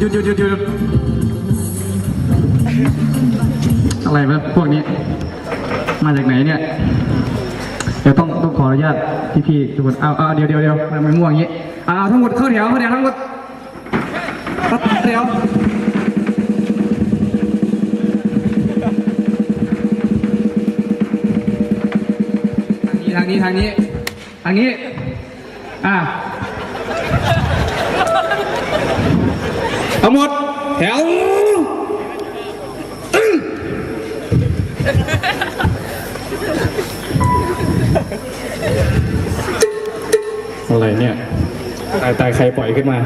หยุดหยุดหยุดหยุดอะไรวะพวกนี้ มาจากไหนเนี่ย เดี๋ยวต้องต้องขออนุญาตพี่ๆทุกคนเอาเอาเดี๋ยวเดี๋ยวเดี๋ยวทำไมม่วงอย่างนี้เอาเอาทั้งหมดเข้าแถวเข้าแถวทั้งหมดเข้าแถวทางนี้ทางนี้ทางนี้ทางนี้อะ ทั้งหมดแถวอะไรเนี่ย ตายตายใครปล่อยขึ้นมา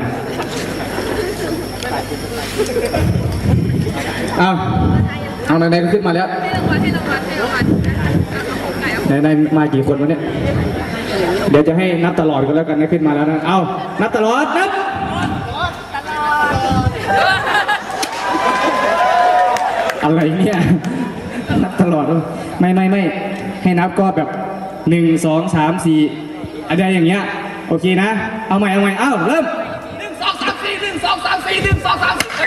เอาเอาไหนๆก็ขึ้นมาแล้วไหนๆมากี่คนวะเนี่ย เดี๋ยวจะให้นับตลอดกันแล้วกันนะขึ้นมาแล้วนะ เอานับตลอดนับ อะไรเนี่ยนับตลอดเลยไม่ไม่ไม่ให้นับก็แบบหนึ่งสองสามสี่อะไรอย่างเงี้ยโอเคนะ เอาใหม่เอาใหม่เอ้าเริ่มหนึ่งสองสามสี่หนึ่งสองสามสี่หนึ่งสองสามสี่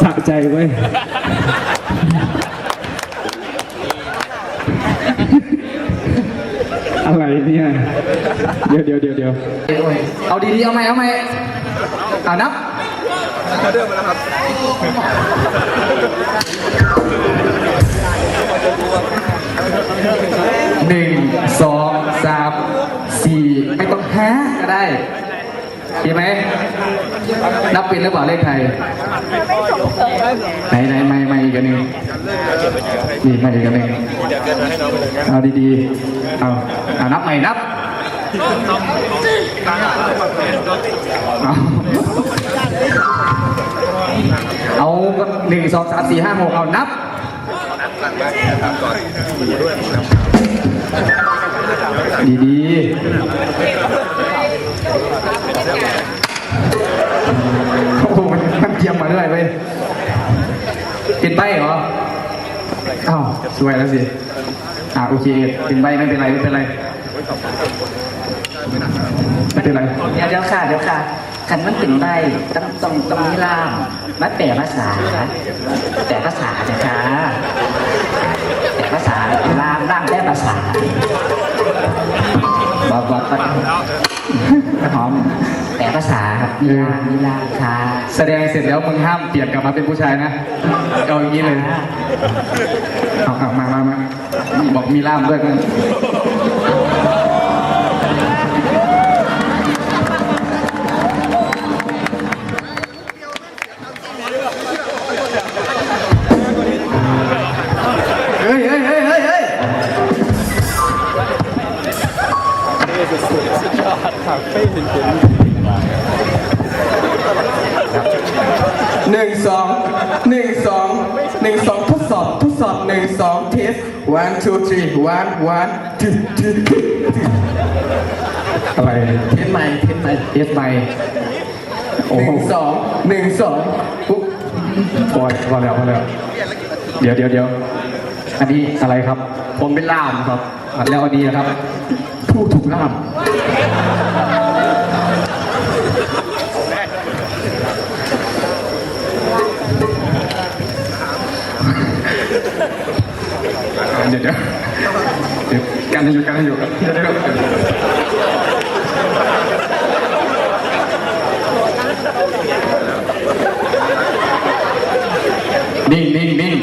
สะใจเว้ย อะไรเนี่ย เดี๋ยวเดี๋ยวเดี๋ยวเดี๋ยวเอาดีๆ เอาไหมเอาไหมเอานับหนึ่งสองสามสี่ไม่ต้องห้าก็ได้เห็นไหมนับเป็นหรือเปล่าเลขไทยไหนไหนไม่ ไม่อีกอันหนึ่งนี่ไม่อีกอันหนึ่งเอาดีๆเอาเอานับใหม่นับเอาเอาก็หนึ่งสองสามสี่ห้าหกเอานับดีๆโอ้โหมันมันเกียมมาด้วยเว้ยเป็นใบเหรออ้าวสวยแล้วสิ อ่าโอเคเป็นใบไม่เป็นไรไม่เป็นไร ไม่เป็นไร เดี๋ยวเดี๋ยวค่ะเดี๋ยวค่ะคันมันเป็นใบต้องต้องต้องมีล่ามมันแปลภาษาแปลภาษานะคะแปลภาษาเป็นล่ามล่ามแปลภาษาบอกบอกก็หอม แต่ภาษาครับมีล่ามมีล่ามค่ะแสดงเสร็จแล้วมึงห้ามเปลี่ยนกลับมาเป็นผู้ชายนะเอาอย่างนี้เลยเอาเอามามามาบอกมีล่ามด้วยกัน two three one one two two three อะไรเทสใหม่เทสใหม่เทสใหม่หนึ่งสองหนึ่งสองปุ๊บพอพอแล้วพอแล้วเดี๋ยวเดี๋ยวเดี๋ยวอันนี้อะไรครับ ผมเป็นล่ามครับอะแล้วอันนี้นะครับ ผู้ถูกล่าม นอยู่กันอยู่จะได้รับนิ่งนิ่งนิ่ง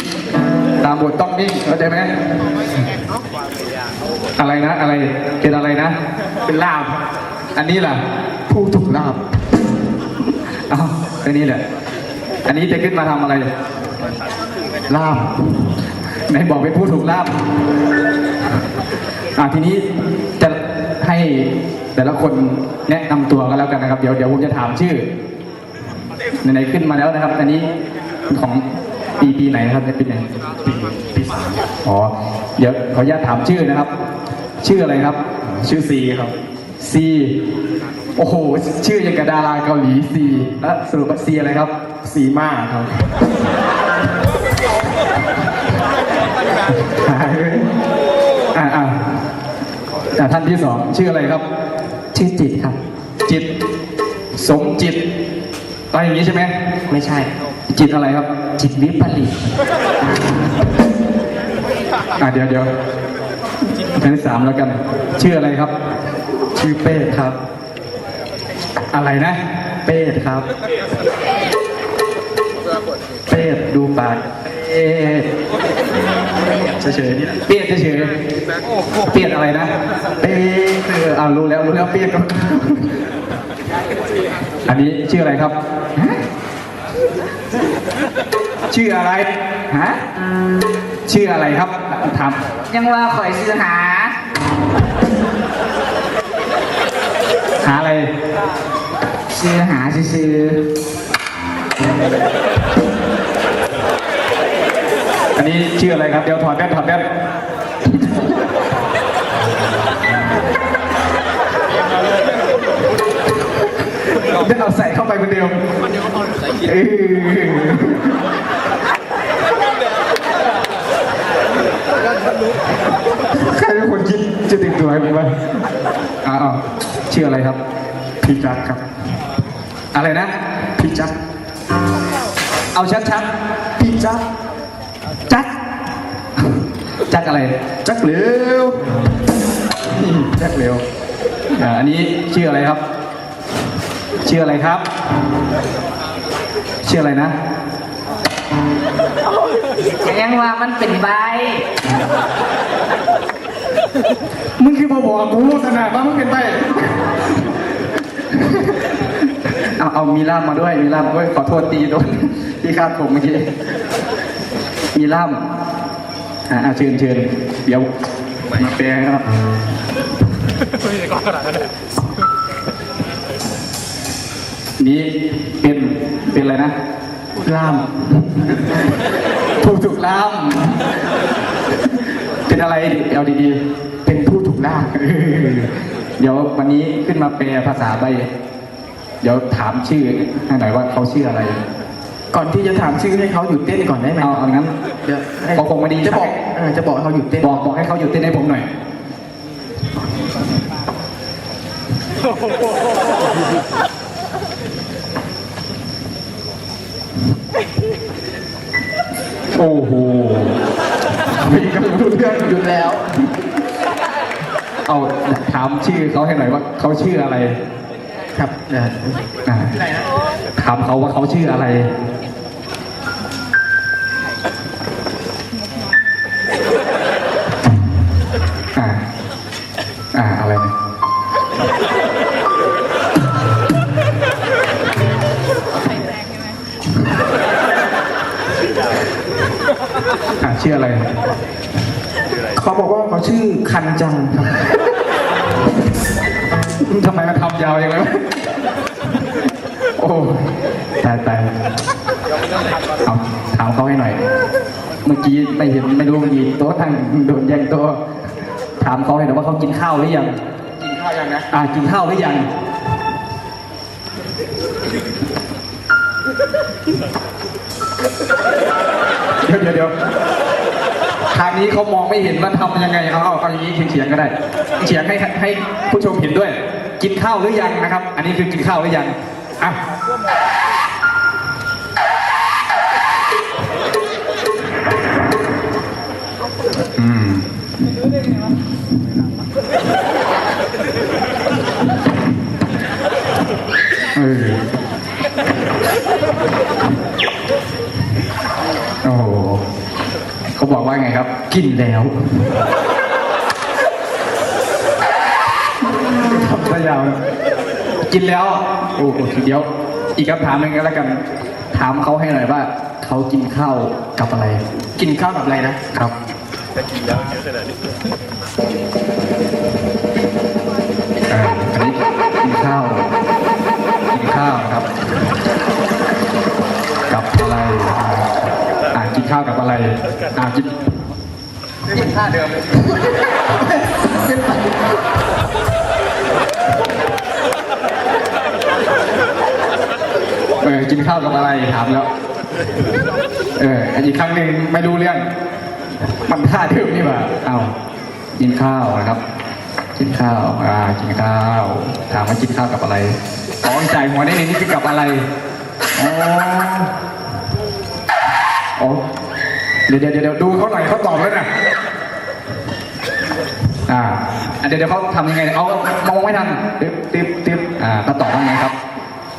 ตามบทต้องนิ่งเข้าใจไหมอะไรนะ อะไรเป็นอะไรนะ เป็นลาบ อันนี้ล่ะ ผู้ถูกลาบเอาอันนี้แหละ อันนี้จะขึ้นมาทำอะไร ลาบไหนบอกเป็นผู้ถูกลาบ อ่าทีนี้จะให้แต่ละคนแนะนำตัวกันแล้วกันนะครับ เดี๋ยวเดี๋ยวผมจะถามชื่อไหนๆขึ้นมาแล้วนะครับ อันนี้ของปีปีไหนนะครับเนี่ยปีไหนปีปีสามอ๋อเดี๋ยวขออนุญาตถามชื่อนะครับ ชื่ออะไรครับ ชื่อซีครับ ซีโอ้โห ชื่อยังกับดาราเกาหลีซีแล้วสรุปว่าซีอะไรครับ ซีมาครับอ่าอ่า อ่าท่านที่สองชื่ออะไรครับ ชื่อจิตครับ จิต สมจิตอะไรอย่างนี้ใช่ไหมไม่ใช่ จิตอะไรครับ จิตวิปริตอ่าเดี๋ยวเดี๋ยวท่านที่สามแล้วกัน ชื่ออะไรครับ ชื่อเป้ครับ อะไรนะ เป้ครับ เป้ดูปาก เป้เฉยๆนี่แหละเป้เฉยๆเป้อะไรนะเป้เอออ่ารู้แล้วรู้แล้วเป้ก็อันนี้ชื่ออะไรครับชื่ออะไรฮะชื่ออะไรครับถามยังว่าข่อยซื้อหา หาอะไรซื้อหาซื้อ อันนี้ชื่ออะไรครับ เดี๋ยวถอดแว่นถอดแว่นได้เอาใส่เข้าไปคนเดียวเออใครเป็นคนคิดจะติดตัวให้ผมวะอ้าวชื่ออะไรครับ พี่จักครับ อะไรนะ พี่จักเอาชัดๆพี่จักจัก จักอะไร จักเหลวนี่จักเหลวอ่าอันนี้ชื่ออะไรครับ ชื่ออะไรครับ ชื่ออะไรนะยังว่ามันเป็นใบมึงคือมาบอกกูขนาดว่ามึงเป็นไปเอาเอามีล่ามมาด้วย มีล่ามมาด้วยขอโทษตีโดนที่คาดผมเมื่อกี้มีล่าม อ่าอ่าเชิญเชิญเดี๋ยวมาแปลครับนี่เป็นเป็นอะไรนะล่ามถูกถูกล่ามเป็นอะไรเอาดีๆ เป็นผู้ถูกล่ามเดี๋ยววันนี้ขึ้นมาแปลภาษาไปเดี๋ยวถามชื่อให้หน่อยว่าเขาชื่ออะไร ก่อนที่จะถามชื่อให้เขาหยุดเต้นก่อนได้ไหมเอาเอางั้นเดี๋ยวให้เขาคงไม่ดีจะบอกเออจะบอกให้เขาหยุดเต้นบอกบอกให้เขาหยุดเต้นให้ผมหน่อยโอ้โหไม่กำลังรู้เรื่องหยุดแล้ว เอาถามชื่อเขาให้หน่อยว่าเขาชื่ออะไร ครับเอออ่าถามเขาว่าเขาชื่ออะไราอะไรนะอ่าชื่ออะไร เขาบอกว่าเขาชื่อคันจังครับทำไมมันทำยาวอย่างไรวะโอ้ตายตายเอาถามเขาให้หน่อย เมื่อกี้ไม่เห็นไม่รู้มีโต๊ะทางโดนแย่งโต๊ะถามเขาให้หน่อยว่าเขากินข้าวหรือยังกินข้าวยังนะอ่ากินข้าวหรือยังเดี๋ยวเดี๋ยวเดี๋ยวทางนี้เขามองไม่เห็นว่าทำยังไงเอาเอาเอาอย่างนี้เฉียงๆก็ได้เฉียงให้ให้ผู้ชมเห็นด้วย กินข้าวหรือยังนะครับ อันนี้คือกินข้าวหรือยังอะอืม เออโอ้โหเขาบอกว่าไงครับ กินแล้วทำซะยาวนะกินแล้วโอ้โหเดี๋ยว อีกคำถามหนึ่งก็แล้วกัน ถามเขาให้หน่อยว่าเขากินข้าวกับอะไร กินข้าวกับอะไรนะครับ อ่าอันนี้กินข้าว กินข้าวครับ กับอะไร อ่ากินข้าวกับอะไร อ่ากินนี่มันท่าเดิมเลยเออกินข้าวกับอะไรถามแล้ว เอออีกครั้งหนึ่งไม่รู้เรื่อง มันท่าเดิมนี่ว่าเอากินข้าวนะครับ กินข้าวอ่ากินข้าวถามว่ากินข้าวกับอะไรอ๋อจ่ายหัวได้เลยนี่คือกับอะไรอ๋ออ๋อเดี๋ยวเดี๋ยวเดี๋ยวดูเขาหน่อยเขาตอบแล้วนะอ่าเดี๋ยวเดี๋ยวเขาทำยังไง เอามองไม่ทันติ๊บติ๊บติ๊บอ่าเขาตอบว่าไงครับ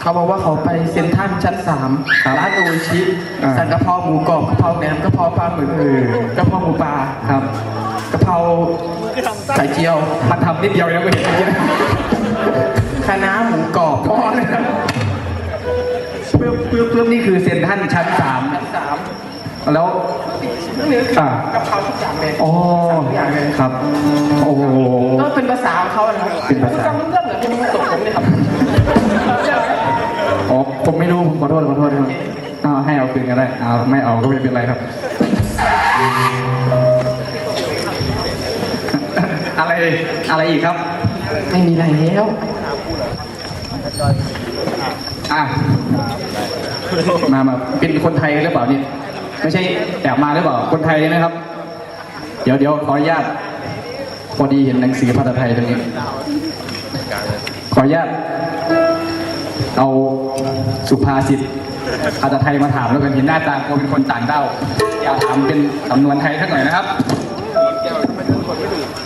เขาบอกว่าเขาไปเซ็นทรัลชั้นสามครับร้านโออิชิอ่าสั่งกะเพราหมูกรอบกะเพราแหนมกะเพราปลาหมึกเออกะเพราหมูปลาครับกะเพราไข่เจียวมันทำนิดเดียวยังไม่เห็นเมื่อกี้นะคะน้าหมูกรอบพอเลยครับเพิ่มเพิ่มเพิ่มนี่คือเซ็นทรันชั้นสามชั้นสามแล้ว นั่นคืออ่ากะเพราทุกอย่างเลยอ๋อทุกอย่างเลยครับ โอ้โห ก็เป็นภาษาของเขาอะนะเป็นภาษา ฟังรู้เรื่องเหรอที่มันตกผมเนี่ยครับอ๋อ ผมไม่รู้ผมขอโทษขอโทษครับเอาให้เอาคืนก็ได้เอาไม่เอาก็ไม่เป็นไรครับ อะไรอะไรอีกครับ ไม่มีอะไรแล้วอะมามาเป็นคนไทยหรือเปล่าเนี่ยไม่ใช่แอบมาหรือเปล่าคนไทยใช่ไหมครับ เดี๋ยวเดี๋ยวขออนุญาตพอดีเห็นหนังสือภาษาไทยตรงนี้ ขออนุญาตเอา สุภาษิตภาษาไทยมาถามแล้วกันเห็นหน้าตาเขาเป็นคนต่างด้าวอยากถามเป็นสำนวนไทยสักหน่อยนะครับ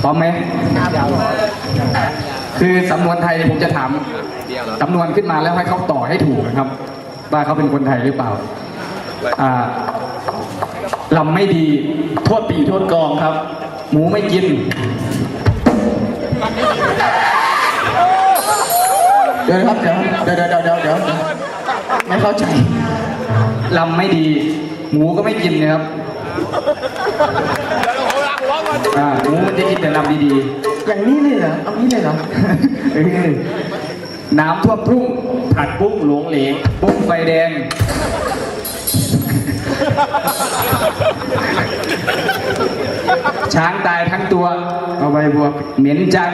พร้อมไหมคือสำนวนไทยผมจะถามสำนวนขึ้นมาแล้วให้เขาต่อให้ถูกนะครับ ว่าเขาเป็นคนไทยหรือเปล่าลำไม่ดีโทษปีโทษกองครับ หมูไม่กิน ดี๋ยวนะครับเดี๋ยวเดี๋ยวเดี๋ยวเดี๋ยวเดี๋ยวไม่เข้าใจลำไม่ดี หมูก็ไม่กินนะครับอ่าหมูมันจะกินแต่ลำดีอย่างนี้เลยเหรอเอานี้เลยเหรอๆเออน้ำท่วมทุ่งผัดปุ้งหลวงเหลงปุ้งไฟแดงช้างตายทั้งตัว เอาใบบวกเหม็นจัง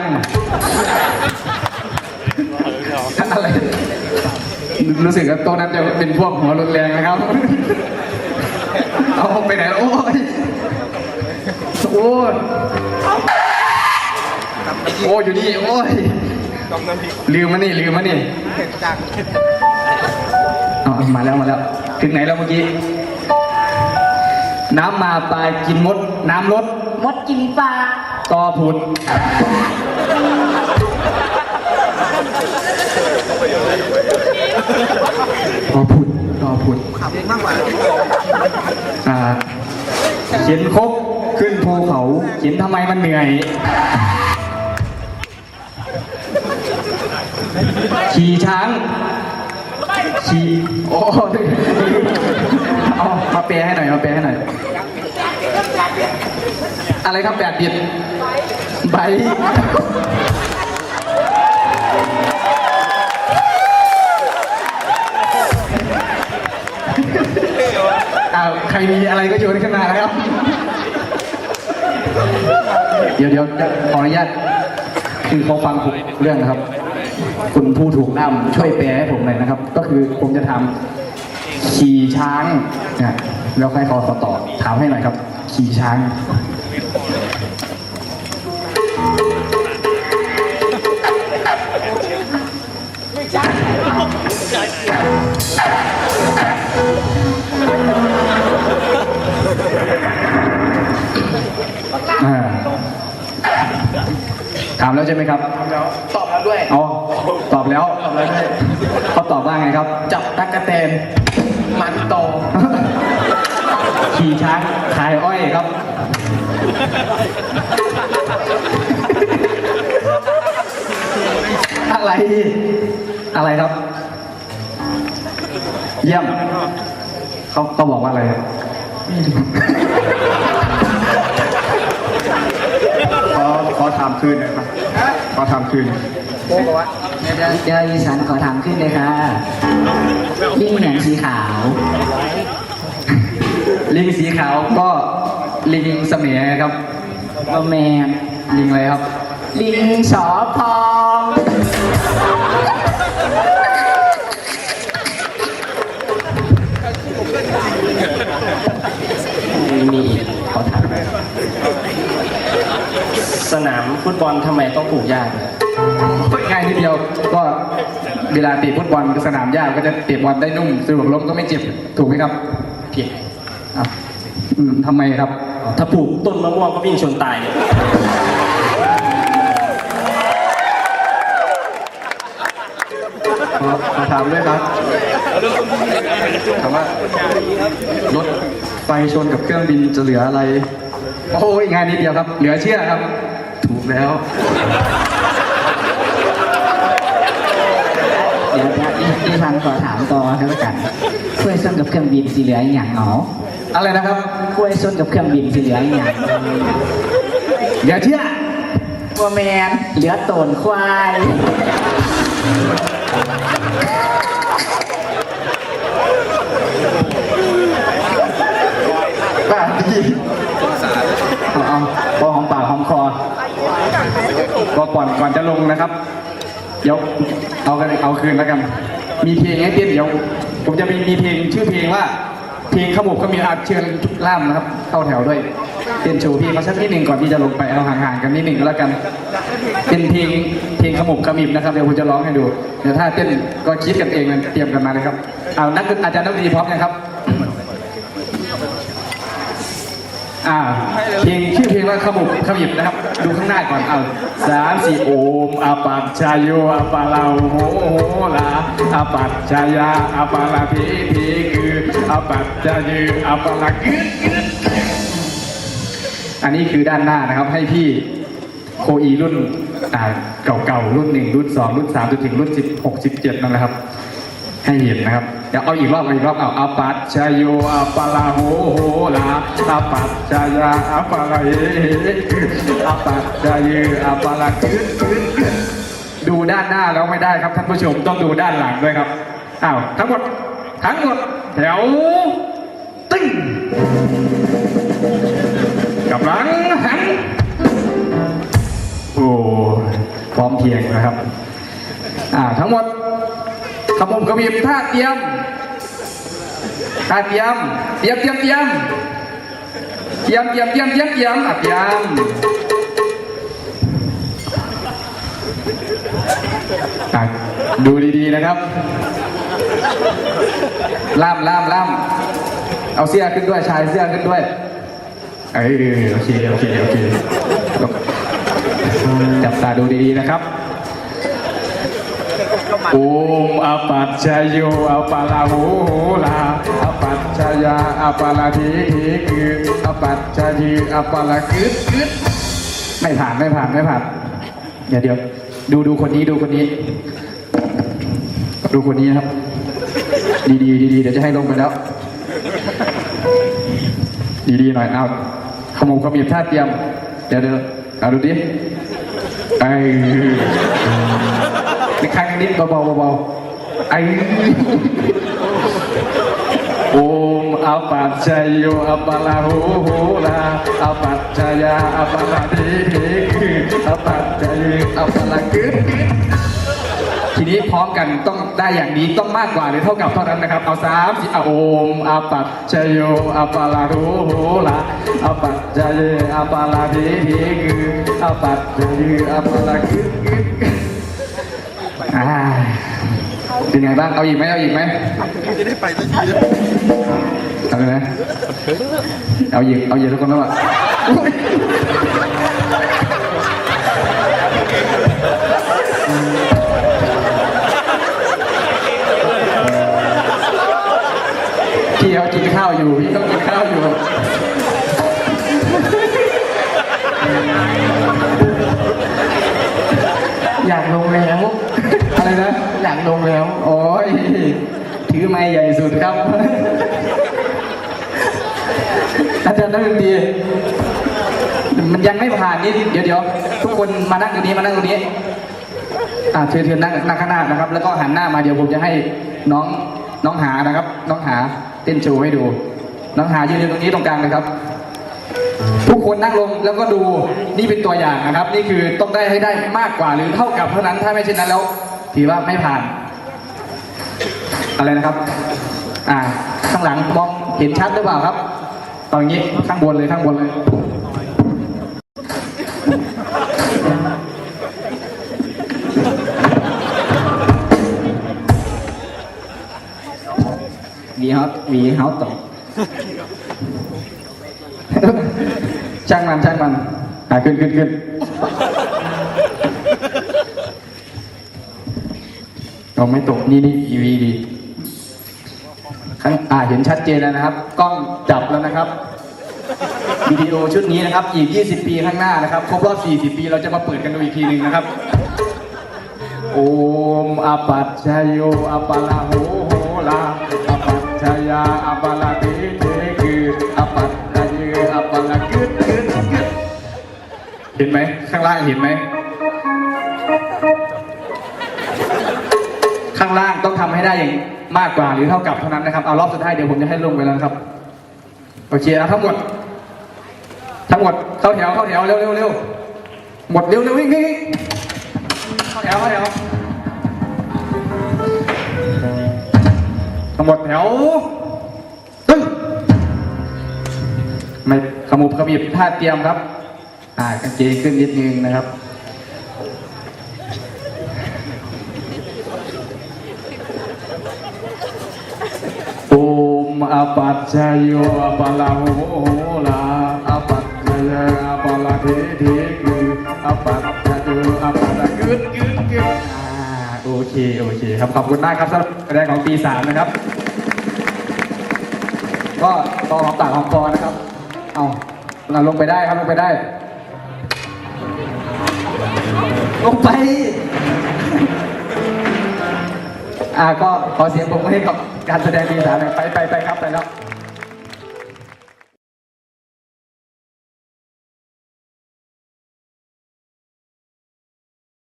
อะไร รู้สึกว่าโต๊ะนั้นจะเป็นพวกหัวรุนแรงนะครับ เอาไปไหนแล้วโอ้ยโอ้ยโอ้ยอยู่นี่โอ้ยลืมมานี่ลืมมานี่เอาเอามาแล้วมาแล้ว ถึงไหนแล้วเมื่อกี้ น้ำมาปลากินมด น้ำลดมดกินปลาตอผุด ตอผุดตอผุดอ่าเขียนครบขึ้นภูเขาเขียนทำไมมันเหนื่อยขี่ช้างขี่โอ้เอามาแปลให้หน่อยมาแปลให้หน่อย อะไรครับแบบบิดใบ อ้าวใครมีอะไรก็โยนขึ้นมานะครับ เดี๋ยวเดี๋ยวขออนุญาตคือเขาฟังถูกเรื่องนะครับ คุณผู้ถูกนำช่วยแปลให้ผมหน่อยนะครับ ก็คือผมจะทำขี่ช้างนี่ยแล้วให้เขาต่อถามให้หน่อยครับ ขี่ช้างอ่า ถามแล้วใช่ไหมครับ ตอบแล้วด้วยอ๋อตอบแล้ว ตอบแล้วด้วยเขาตอบว่าไงครับ จับตะกะแตน มันโตขี่ช้างขายอ้อยครับ อะไร อะไรครับ เยี่ยม เขาเขาบอกว่าอะไรครับ ขอขอถามคืนหนะครับ ขอถามคืนเดี๋ยวเดี๋ยวเดี๋ยวอีสานขอถามขึ้นเลยค่ะ ลิงแหนงสีขาว ลิงสีขาวก็ลิงเสมียครับโรแมนลิงอะไรครับ ลิงสอพอง มีอีกขอถามสนามฟุตบอลทำไมต้องปลูกหญ้าด้วยง่ายทีเดียวก็เวลาเตะฟุตบอลสนามหญ้าก็จะเตะบอลได้นุ่มสะดวกล้มก็ไม่เจ็บถูกไหมครับผิดอะอืมทำไมครับ ถ้าปลูกต้นมะม่วงก็วิ่งชนตายเลยขอขอถามด้วยครับ ถามว่ารถไฟชนกับเครื่องบินจะเหลืออะไร โอ้ยงานนิดเดียวครับ เหลือเชื่อครับ ถูกแล้วเดี๋ยวเดี๋ยวอีอีฟังขอถามต่อกันแล้วกันคุยส้นกับเครื่องบินสีเหลืออหย่างเหรออะไรนะครับคุยส้นกับเครื่องบินสีเหลืออหย่างเหลือเชื่อว่าแมนเหลือโตนควาย บ้าดีเอาเอาพอหอมปากหอมคอก็ก่อนก่อนจะลงนะครับ เดี๋ยวเอากันเอาคืนแล้วกัน มีเพลงให้เต้นเดี๋ยว ผมจะมีมีเพลงชื่อเพลงว่า เพลงขมุบก็มีอาเชิญทุกล่ามนะครับ เข้าแถวด้วย เต้นโชว์พี่เขาสักนิดหนึ่งก่อนที่จะลงไปเอาห่างๆกันนิดหนึ่งก็แล้วกัน เป็นเพลงเพลงขมุบขมิบนะครับเดี๋ยวผมจะร้องให้ดูเดี๋ยวถ้าเต้นก็คิดกันเองนเตรียมกันมาเลยครับเอานักดนอาจารย์นักดนตรีพร้อมยังครับอ่าเพลงชื่อเพลงว่าขมุบขมิบนะครับ ดูข้างหน้าก่อนเอาสามสี่โอมอาปัจชายโยอาปาลาโหโหลาอาปัจชายาอาปาลาพีพีคืออาปัจชายโยอาปาลากึดกึด อันนี้คือด้านหน้านะครับให้พี่โคอีรุ่นอ่าเก่าๆรุ่นหนึ่งรุ่นสองรุ่นสามจนถึงรุ่นสิบหกสิบเจ็ดนั่นแหละครับ ให้เห็นนะครับเดี๋ยวเอาอีกรอบอีกรอบเอาอาปัจชายโยอาปาลาโหโหลาอาปัจชายาอาปาลาเฮอาปัจชายโยอาปาลากึดกึดกึดดูด้านหน้าแล้วไม่ได้ครับท่านผู้ชมต้องดูด้านหลังด้วยครับอ้าวทั้งหมดทั้งหมดแถวตึ้ง กับหลังหันโอ้พร้อมเพียงนะครับ อ่า ทั้งหมดขมุมขมิบท่าเตรียมท่าเตรียม เตรียมเตรียมเตรียมเตรียมเตรียมเตรียมเตรียมเตรียมอะเตรียมดูดีๆนะครับ ล่ามล่ามล่ามเอาเสื้อขึ้นด้วยชายเสื้อขึ้นด้วย เอ้ยโอเคโอเคโอเคจับตาดูดีๆนะครับโอมอปัจจโยอปาลาโหลาอปัจจยาอปาลาทีทีคืออปัจจยีอปาลากึดกึดไม่ผ่านไม่ผ่านไม่ผ่านเดี๋ยวเดี๋ยวดูดูคนนี้ดูคนนี้ ดูคนนี้ครับ ดีดีดีเดี๋ยวจะให้ลงไปแล้ว ดีดีหน่อยเอา ขมงขมิบท่าเตรียม เดี๋ยวเดี๋ยวเอาดูดิไอ้อีกครั้งนิดเบาๆเบาๆไอ้โอมอาปัจจโยอัปปะลาโหโหลาอาปัจจยาอัปปะลาทีทีคืออาปัจจโยอัปปะลากึดกึด ทีนี้พร้อมกันต้องได้อย่างนี้ต้องมากกว่าหรือเท่ากับเท่านั้นนะครับ เอาสามสิอะโอมอาปัจจโยอัปปะลาโหโหลาอาปัจจโยอัปปะลาทีทีคืออาปัจจโยอัปปะลากึดกึดอ่าเป็นไงบ้าง เอาอีกไหมเอาอีกไหมจะได้ไปสักทีเอาเลยนะเอาอีกเอาอีกทุกคนแล้วอะ อยู่พี่ต้องกินข้าวอยู่อยากลงแล้ว อะไรนะ อยากลงแล้ว โอ้ยถือไม้ใหญ่สุดครับ อาจารย์นักดนตรีมันยังไม่ผ่านนี่เดี๋ยวเดี๋ยวทุกคนมานั่งตรงนี้มานั่งตรงนี้อ่าเชิญเชิญนั่งนั่งข้างหน้านะครับ แล้วก็หันหน้ามาเดี๋ยวผมจะให้น้องน้องหานะครับ น้องหาเต้นโชว์ให้ดู น้องหายืนอยู่ตรงนี้ตรงกลางเลยครับ ทุกคนนั่งลงแล้วก็ดูนี่เป็นตัวอย่างนะครับ นี่คือต้องได้ให้ได้มากกว่าหรือเท่ากับเท่านั้นถ้าไม่เช่นนั้นแล้วถือว่าไม่ผ่าน อะไรนะครับ อ่า ข้างหลังมองเห็นชัดหรือเปล่าครับตอนนี้ข้างบนเลยข้างบนเลยวีเฮาวีเฮาต่อ ช่างมันช่างมันอะขึ้นขึ้นขึ้นเราไม่ตกนี่นี่อีวีดีข้างอ่าเห็นชัดเจนแล้วนะครับ กล้องจับแล้วนะครับวิดีโอชุดนี้นะครับ อีก 20 ปีข้างหน้านะครับ ครบรอบ 40 ปีเราจะมาเปิดกันดูอีกทีหนึ่งนะครับ โอมอปัจชยโยอปะละโหโหลา เทเทคืออปัจชยโยอปะละกึดกึดกึดเห็นไหมข้างล่างเห็นไหมข้างล่างต้องทำให้ได้อย่างมากกว่าหรือเท่ากับเท่านั้นนะครับเอารอบสุดท้ายเดี๋ยวผมจะให้ลงไปแล้วครับโอเคนะทั้งหมด ทั้งหมดเข้าแถวเข้าแถวเร็วเร็วเร็วหมดเร็วเร็ววิ่งวิ่งเข้าแถวเข้าแถว ทั้งหมดแถวตึ้งไม่ขมุบขมิบท่าเตรียมครับ อ่ากางเกงขึ้นนิดนึงนะครับโอมอปัจจโยอปะละโหลาอปัจจยอปะละเทเทคืออปัจจโยอปะละกึดกึดกึด โอเค โอเคครับ ขอบคุณมากครับสำหรับแสดงของปีสามนะครับ ก็ต่อของปากของคอนะครับ เอาเราลงไปได้ครับลงไปได้ ลงไป อ่าก็ขอเสียงปรบมือให้กับการแสดงปีสามหน่อยไปไปไปครับไปแล้ว